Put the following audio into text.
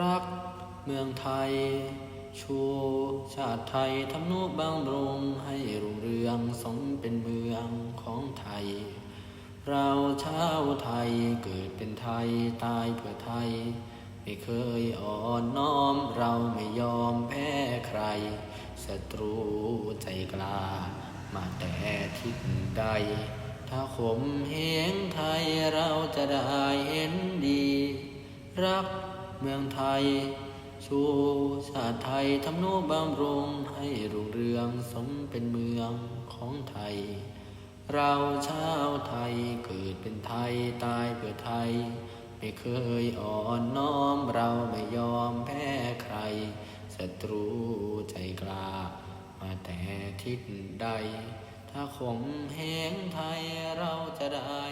รักเมืองไทย ชูชาติไทยทำนุบางบรงให้รุ่งเรืองสมเป็นเมืองของไทย เราชาวไทยเกิดเป็นไทยตายเพื่อไทย ไม่เคยอ่อนน้อมเราไม่ยอมแพ้ใครศัตรูใจกล้า มาแต่ทิศใด ถ้าขมเหงไทยเราจะได้เห็นดี รัก เมืองไทย ชูชาติไทยทำนุบำรุงให้รุ่งเรืองสมเป็นเมืองของไทย เราชาวไทยเกิดเป็นไทยตายเพื่อไทย ไม่เคยอ่อนน้อมเราไม่ยอมแพ้ใครศัตรูใจกล้ามาแต่ทิศใด ถ้าขมเหงไทยเราจะได้